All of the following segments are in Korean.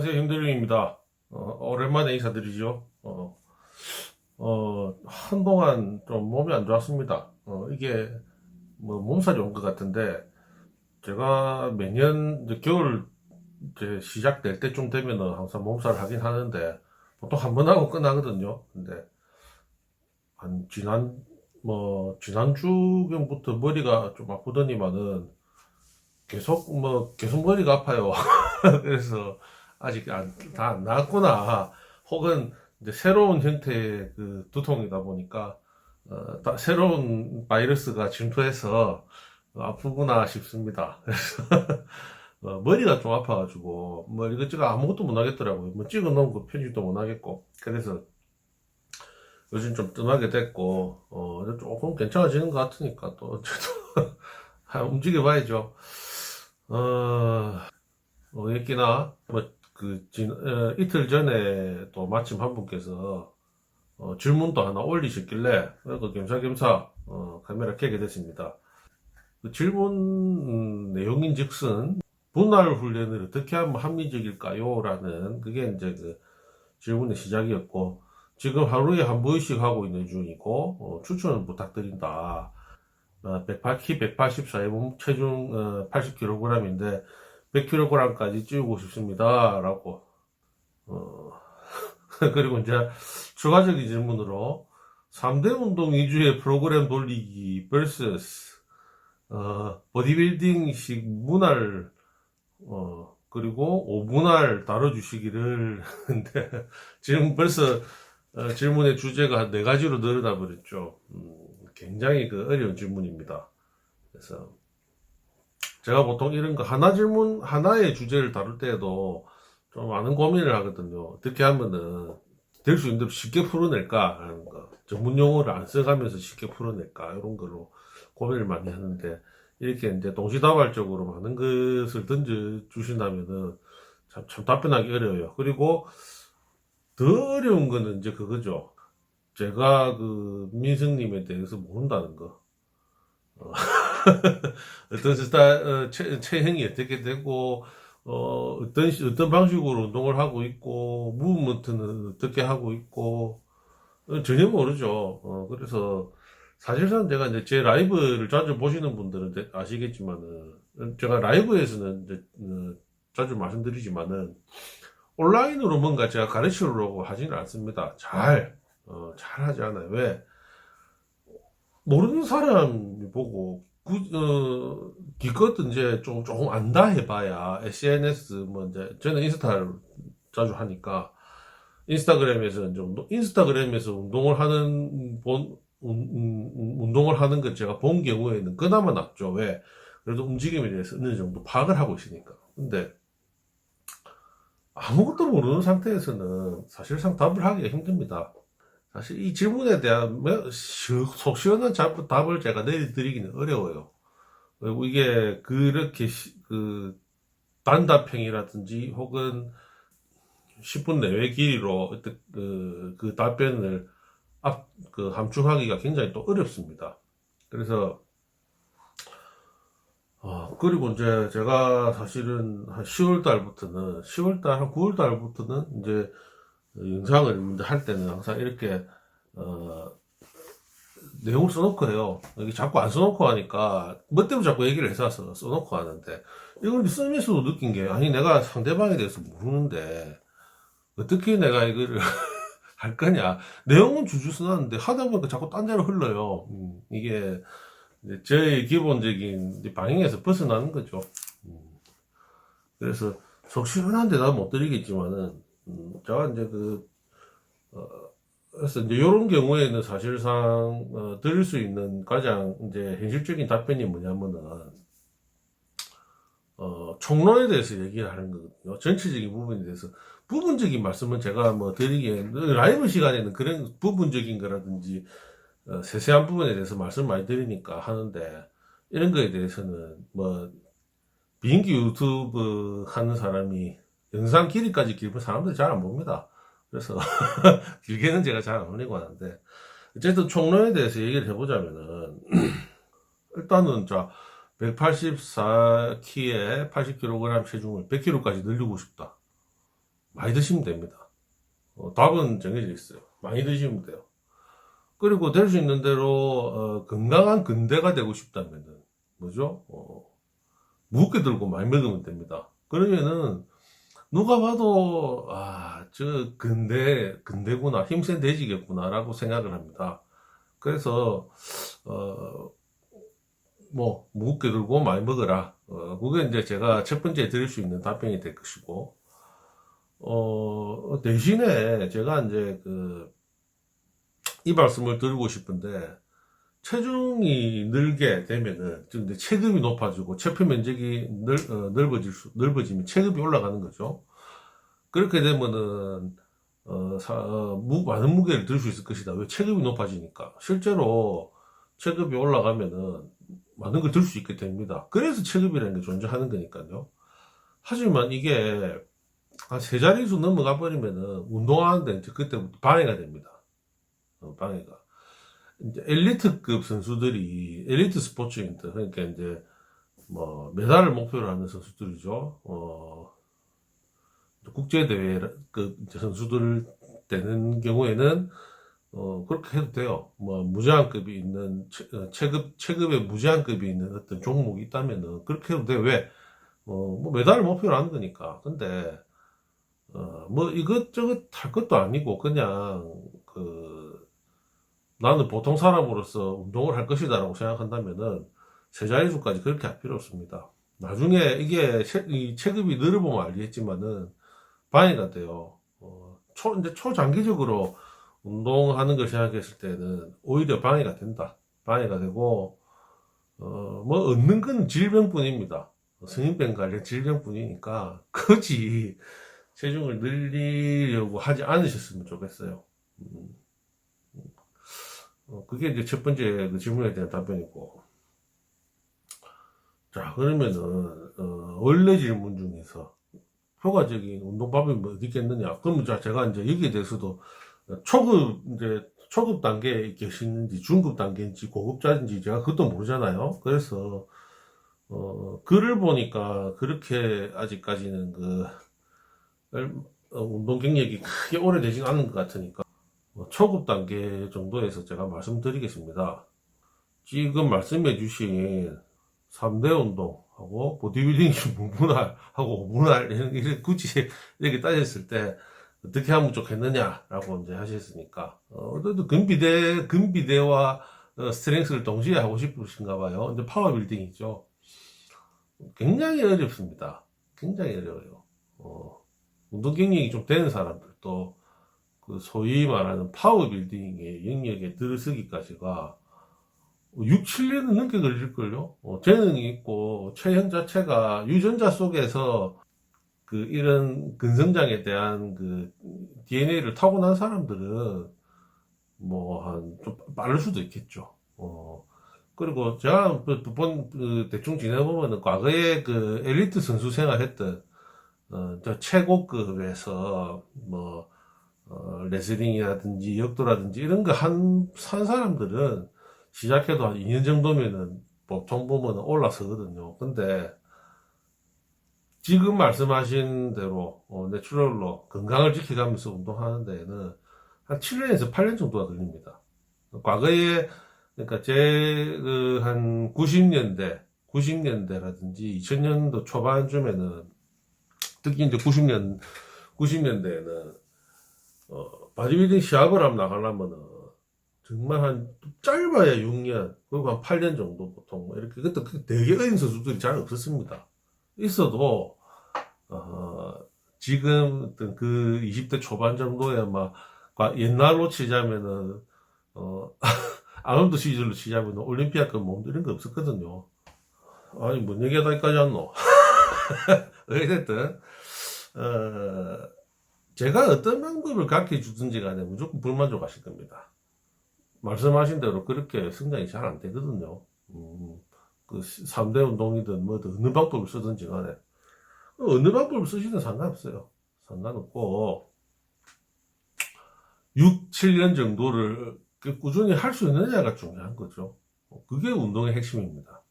안녕하세요 김대중입니다. 어, 오랜만에 인사드리죠. 어, 어, 한동안 좀 몸이 안 좋았습니다. 어, 이게 뭐 몸살이 온 것 같은데 제가 매년 겨울 이제 시작될 때쯤 되면은 항상 몸살 하긴 하는데 보통 한 번 하고 끝나거든요. 근데 한 지난 뭐 지난주경부터 머리가 좀 아프더니만은 계속 뭐 계속 머리가 아파요. 그래서 아직 다 안 나았구나. 혹은 이제 새로운 형태의 그 두통이다 보니까 어, 다- 새로운 바이러스가 침투해서 어, 아프구나 싶습니다. 그래서 어, 머리가 좀 아파가지고 뭐 이것저것 아무것도 못 하겠더라고요. 뭐 찍어놓은 거 편집도 못 하겠고 그래서 요즘 좀 뜸하게 됐고 어, 조금 괜찮아지는 것 같으니까 또 한번 움직여봐야죠. 어, 어였기나 뭐 그 어, 이틀 전에 또 마침 한 분께서 어, 질문도 하나 올리셨길래 그 겸사겸사 어, 카메라 켜게 됐습니다. 그 질문 음, 내용인즉슨 분할 훈련을 어떻게 하면 합리적일까요? 라는 그게 이제 그 질문의 시작이었고 지금 하루에 한 번씩 하고 있는 중이고 어, 추천을 부탁드린다. 어, 108, 키 184에 몸 체중 어, 80kg인데 100kg까지 찌우고 싶습니다. 라고. 어, 그리고 이제 추가적인 질문으로 3대 운동 위주의 프로그램 돌리기 vs 어, 보디빌딩식 문화를 어, 그리고 5분할 다뤄주시기를 근데 지금 벌써 어, 질문의 주제가 한 네 가지로 늘어나 버렸죠. 음, 굉장히 그 어려운 질문입니다. 그래서 제가 보통 이런 거 하나 질문 하나의 주제를 다룰 때에도 좀 많은 고민을 하거든요. 어떻게 하면은 될 수 있는 대로 쉽게 풀어낼까 하는 거. 전문 용어를 안 써가면서 쉽게 풀어낼까 이런 거로 고민을 많이 하는데 이렇게 이제 동시다발적으로 많은 것을 던져 주신다면은 참, 참 답변하기 어려워요. 그리고 더 어려운 거는 이제 그거죠. 제가 그 민승님에 대해서 모른다는 거. 어, 어떤 스타일, 어, 체, 체형이 어떻게 되고, 어, 어떤, 시- 어떤 방식으로 운동을 하고 있고, 무브먼트는 어떻게 하고 있고, 어, 전혀 모르죠. 어, 그래서, 사실상 제가 이제 제 라이브를 자주 보시는 분들은 아시겠지만은, 제가 라이브에서는 이제, 어, 자주 말씀드리지만은, 온라인으로 뭔가 제가 가르치려고 하지는 않습니다. 잘, 어, 잘 하지 않아요. 왜? 모르는 사람이 보고, 구, 어, 기껏 이제 좀, 조금 안다 해봐야 SNS, 뭐 이제, 저는 인스타를 자주 하니까, 인스타그램에서 좀, 인스타그램에서 운동을 하는, 본, 운동을 하는 걸 제가 본 경우에는 그나마 낫죠. 왜? 그래도 움직임에 대해서 어느 정도 파악을 하고 있으니까. 근데, 아무것도 모르는 상태에서는 사실상 답을 하기가 힘듭니다. 사실 이 질문에 대한 뭐 시- 속 시원한 답- 답을 제가 내드리기는 어려워요. 그리고 이게 그렇게 시- 그 단답형이라든지 혹은 10분 내외 길이로 그, 그 답변을 앞, 그 함축하기가 굉장히 또 어렵습니다. 그래서 어, 그리고 이제 제가 사실은 한 10월 달부터는 10월 달, 한 9월 달부터는 이제 영상을 이제 할 때는 항상 이렇게 어, 내용을 써놓고 해요. 여기 자꾸 안 써놓고 하니까 뭐 때문에 자꾸 얘기를 해서 써- 써놓고 하는데 이걸 쓰면서도 느낀 게 아니 내가 상대방에 대해서 모르는데 어떻게 내가 이거를 할 거냐 내용은 줄줄 써놨는데 하다 보니까 자꾸 딴 데로 흘러요. 음, 이게 저의 기본적인 방향에서 벗어나는 거죠. 음, 그래서 속 시원한 대답 못 드리겠지만은 음, 제가 이제 그 어, 그래서 이제 이런 경우에는 사실상 어, 드릴 수 있는 가장 이제 현실적인 답변이 뭐냐면은 어, 총론에 대해서 얘기를 하는 거거든요. 전체적인 부분에 대해서 부분적인 말씀은 제가 뭐 드리기엔 라이브 시간에는 그런 부분적인 거라든지 어, 세세한 부분에 대해서 말씀 많이 드리니까 하는데 이런 거에 대해서는 뭐 비인기 유튜브 하는 사람이 영상 길이까지 길면 사람들이 잘 안 봅니다. 그래서 길게는 제가 잘 안 올리고 하는데 어쨌든 총론에 대해서 얘기를 해보자면은 일단은 자 184키에 80kg 체중을 100kg까지 늘리고 싶다. 많이 드시면 됩니다. 어, 답은 정해져 있어요. 많이 드시면 돼요. 그리고 될 수 있는 대로 어, 건강한 근대가 되고 싶다면은 뭐죠? 어, 무겁게 들고 많이 먹으면 됩니다. 그러면은 누가 봐도 아, 저 근대 근대구나 힘센 돼지겠구나라고 생각을 합니다. 그래서 어, 뭐 무겁게 들고 많이 먹어라. 어, 그게 이제 제가 첫 번째 드릴 수 있는 답변이 될 것이고 어, 대신에 제가 이제 그 이 말씀을 드리고 싶은데 체중이 늘게 되면은 좀 체급이 높아지고 체표 면적이 넓, 어, 넓어질 수, 넓어지면 체급이 올라가는 거죠. 그렇게 되면은 어, 사- 어, 무, 많은 무게를 들 수 있을 것이다. 왜 체급이 높아지니까. 실제로 체급이 올라가면은 많은 걸 들 수 있게 됩니다. 그래서 체급이라는 게 존재하는 거니까요. 하지만 이게 한세 자릿수 넘어가 버리면은 운동하는데 그때부터 방해가 됩니다. 어, 방해가. 이제 엘리트급 선수들이 엘리트 스포츠인들 그러니까 이제 뭐 메달을 목표로 하는 선수들이죠. 어, 국제 대회 그 선수들 되는 경우에는 어 그렇게 해도 돼요. 뭐 무제한급이 있는 체, 어, 체급 체급에 무제한급이 있는 어떤 종목이 있다면은 그렇게 해도 돼. 왜? 어뭐 메달을 목표로 하는 거니까. 근데 어뭐 이것저것 할 것도 아니고 그냥 그 나는 보통 사람으로서 운동을 할 것이다라고 생각한다면은 세 자릿수까지 그렇게 할 필요 없습니다. 나중에 이게 체, 이 체급이 늘어보면 알겠지만은 방해가 돼요. 어, 초, 이제 초장기적으로 운동하는 걸 생각했을 때는 오히려 방해가 된다. 방해가 되고, 어, 뭐, 얻는 건 질병뿐입니다. 성인병 관련 질병뿐이니까, 굳이 체중을 늘리려고 하지 않으셨으면 좋겠어요. 음, 어, 그게 이제 첫 번째 그 질문에 대한 답변이고. 자, 그러면은, 어, 원래 질문 중에서 효과적인 운동법이 뭐 어디 있겠느냐. 그러면 자, 제가 이제 여기에 대해서도 초급, 이제 초급 단계에 계시는지 중급 단계인지 고급자인지 제가 그것도 모르잖아요. 그래서, 어, 글을 보니까 그렇게 아직까지는 그, 얼- 어, 운동 경력이 크게 오래되진 않은 것 같으니까, 뭐 초급 단계 정도에서 제가 말씀드리겠습니다. 지금 말씀해 주신 3대 운동하고 보디빌딩 문분할하고 오분할 이렇게 굳이 이렇게 따졌을 때 어떻게 하면 좋겠느냐라고 이제 하셨으니까 어, 어쨌든 근비대 근비대와 어, 스트렝스를 동시에 하고 싶으신가 봐요. 이제 파워빌딩이죠. 굉장히 어렵습니다. 굉장히 어려워요. 어, 운동 경력이 좀 되는 사람들도 그 소위 말하는 파워빌딩의 영역에 들어서기까지가 6, 7년은 넘게 걸릴걸요? 어, 재능이 있고, 체형 자체가 유전자 속에서 그 이런 근성장에 대한 그 DNA를 타고난 사람들은 뭐 한 좀 빠를 수도 있겠죠. 어, 그리고 제가 그두 번, 그 대충 지내보면은 과거에 그 엘리트 선수 생활했던, 어, 저 최고급에서 뭐, 어, 레슬링이라든지 역도라든지 이런 거 한, 산 사람들은 시작해도 한 2년 정도면은 보통 보면 올라서거든요. 근데 지금 말씀하신 대로 어, 내추럴로 건강을 지켜가면서 운동하는 데에는 한 7년에서 8년 정도가 걸립니다. 과거에 그러니까 제한 90년대 90년대라든지 2000년도 초반쯤에는 특히 이제 90년 90년대에는 어, 바디빌딩 시합을 하면 나가려면은 정말 한 짧아야 6년 그리고 한 8년 정도 보통 뭐 이렇게 그때 그 되게 어린 선수들이 잘 없었습니다. 있어도 어, 지금 어떤 그 20대 초반 정도에 막 과- 옛날로 치자면은 어, 아놀드 시절로 치자면 올림피아급 몸 이런 거 없었거든요. 아니 뭔 얘기하다 여기까지 왔노? 어쨌든 어, 제가 어떤 방법을 가르쳐 주든지 간에 무조건 불만족하실 겁니다. 말씀하신 대로 그렇게 성장이 잘 안 되거든요. 음, 그 3대 운동이든 뭐든 어느 방법을 쓰든지 간에 어느 방법을 쓰시든 상관없어요. 상관없고 6, 7년 정도를 그 꾸준히 할 수 있느냐가 중요한 거죠. 그게 운동의 핵심입니다.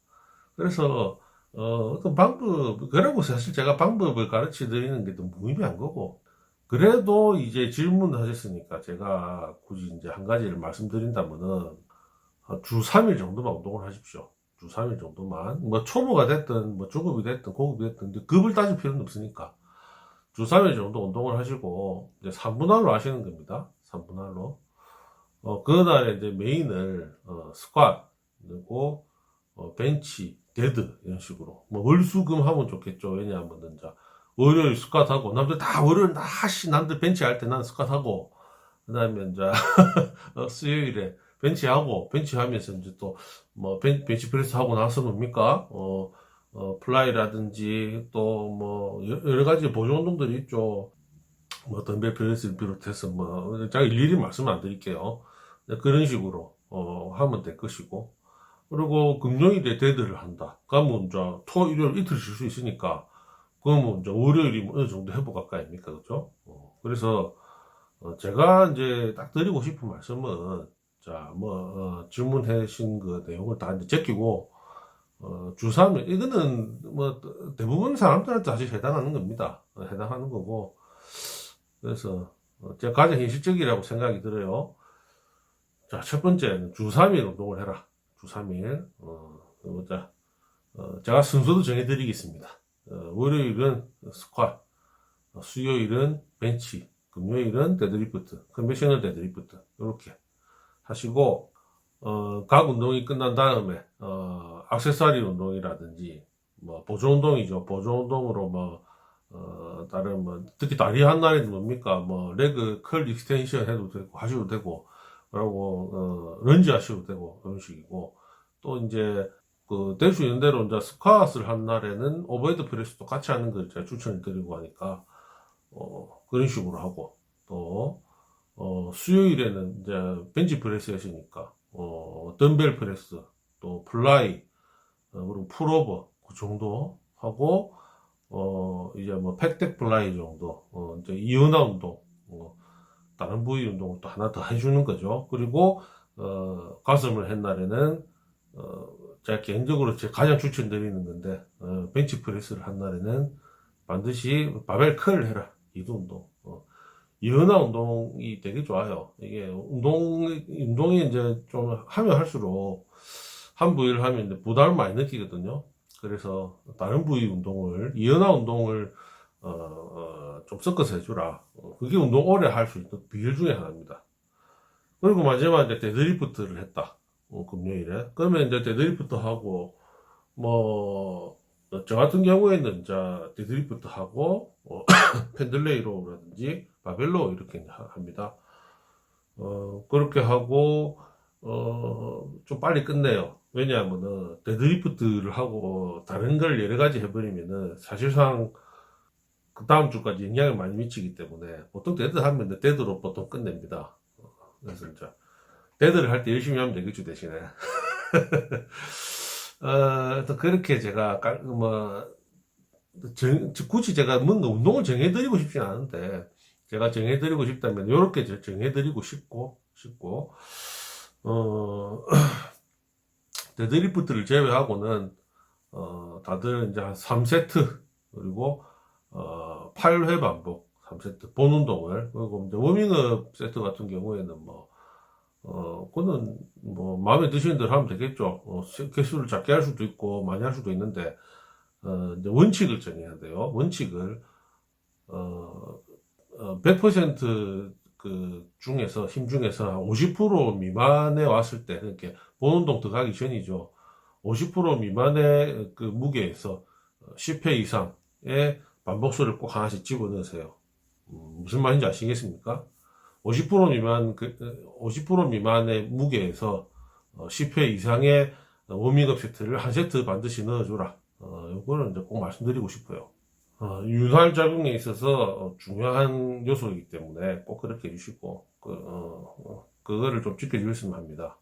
그래서 어, 어떤 방법, 그러고 사실 제가 방법을 가르쳐 드리는 게 또 무의미한 거고, 그래도 이제 질문을 하셨으니까 제가 굳이 이제 한 가지를 말씀드린다면은 어, 주 3일 정도만 운동을 하십시오. 주 3일 정도만. 뭐 초보가 됐든 뭐 중급이 됐든 고급이 됐든 급을 따질 필요는 없으니까 주 3일 정도 운동을 하시고 이제 3분할로 하시는 겁니다. 3분할로. 어, 그날에 이제 메인을 어, 스쿼트 그리고 어, 벤치, 데드 이런 식으로 뭐 월수금 하면 좋겠죠. 왜냐하면 이제 월요일 스쿼트 하고 남들 다 월요일 다시 남들 벤치 할 때 난 스쿼트 하고 그다음에 이제 어, 수요일에 벤치 하고 벤치 하면서 이제 또 뭐 벤치 프레스 하고 나서 뭡니까 어, 어 플라이라든지 또 뭐 여러 가지 보조 운동들이 있죠. 뭐 덤벨 프레스를 비롯해서 뭐 제가 일일이 말씀 안 드릴게요. 네, 그런 식으로 어, 하면 될 것이고 그리고 금요일에 데드를 한다. 그러면 이제 토, 일요일 이틀 쉴 수 있으니까 그러면 이제 월요일이 뭐 어느 정도 회복 가까이입니까, 그죠? 어, 그래서 어, 제가 이제 딱 드리고 싶은 말씀은 자, 뭐 어, 질문하신 그 내용을 다 이제 제끼고 어, 주3일 이거는 뭐 대부분 사람들한테 사실 해당하는 겁니다. 어, 해당하는 거고 그래서 어, 제가 가장 현실적이라고 생각이 들어요. 자, 첫 번째는 주 3일 운동을 해라. 주 3일. 어, 자, 어, 제가 순서도 정해드리겠습니다. 어, 월요일은 스쿼트, 어, 수요일은 벤치, 금요일은 데드리프트, 컨벤셔널 데드리프트. 이렇게 하시고, 어, 각 운동이 끝난 다음에, 어, 악세사리 운동이라든지, 뭐, 보조 운동이죠. 보조 운동으로 뭐, 어, 다른 뭐, 특히 다리 한 날에는 뭡니까? 뭐, 레그 컬 익스텐션 해도 되고, 하셔도 되고, 그리고 어, 런지 하셔도 되고 그런 식이고 또 이제 그 될 수 있는 대로 이제 스쿼트를 한 날에는 오버헤드 프레스도 같이 하는 걸 제가 추천을 드리고 하니까 어, 그런 식으로 하고 또 어, 수요일에는 이제 벤치 프레스 하시니까 어, 덤벨 프레스 또 플라이 어, 그리고 풀오버 그 정도 하고 어, 이제 뭐 팩덱 플라이 정도 어, 이제 이온화 운동 어, 다른 부위 운동을 또 하나 더 해주는 거죠. 그리고 어, 가슴을 한 날에는 어, 제가 개인적으로 제가 가장 추천드리는 건데 어, 벤치 프레스를 한 날에는 반드시 바벨 컬을 해라 이도 운동. 어, 이은하 운동이 되게 좋아요. 이게 운동 운동이 이제 좀 하면 할수록 한 부위를 하면 이제 부담을 많이 느끼거든요. 그래서 다른 부위 운동을 이은하 운동을 어, 어, 좀 섞어서 해주라. 어, 그게 운동 오래 할 수 있는 비결 중에 하나입니다. 그리고 마지막에 데드리프트를 했다. 어, 금요일에. 그러면 이제 데드리프트 하고, 뭐, 저 같은 경우에는 이제 데드리프트 하고, 어, 펜들레이로라든지 바벨로 이렇게 하- 합니다. 어, 그렇게 하고, 어, 좀 빨리 끝내요. 왜냐하면은, 데드리프트를 하고, 다른 걸 여러 가지 해버리면은, 사실상, 그 다음 주까지 영향을 많이 미치기 때문에 보통 데드 하면 데드로 보통 끝냅니다. 어, 그래서 이제 데드를 할때 열심히 하면 되겠죠 대신에. 어, 또 그렇게 제가 깔- 뭐 정- 굳이 제가 뭔가 운동을 정해드리고 싶진 않은데 제가 정해드리고 싶다면 이렇게 정해드리고 싶고 싶고 어 데드리프트를 제외하고는 어 다들 이제 한 3세트 그리고 어, 8회 반복 3세트 본 운동을 그리고 이제 워밍업 세트 같은 경우에는 뭐 어, 그거는 뭐 마음에 드시는 대로 하면 되겠죠. 어, 세- 개수를 작게 할 수도 있고 많이 할 수도 있는데 어, 이제 원칙을 정해야 돼요. 원칙을 어, 어, 100%그 중에서 힘 중에서 한 50% 미만에 왔을 때 이렇게 본 운동 들어가기 전이죠. 50% 미만의 그 무게에서 10회 이상의 반복수를 꼭 하나씩 집어넣으세요. 음, 무슨 말인지 아시겠습니까? 50% 미만, 그, 50% 미만의 무게에서 어, 10회 이상의 워밍업 세트를 한 세트 반드시 넣어줘라. 어, 요거는 이제 꼭 말씀드리고 싶어요. 어, 윤활 작용에 있어서 어, 중요한 요소이기 때문에 꼭 그렇게 해주시고, 그, 어, 어, 그거를 좀 지켜주셨으면 합니다.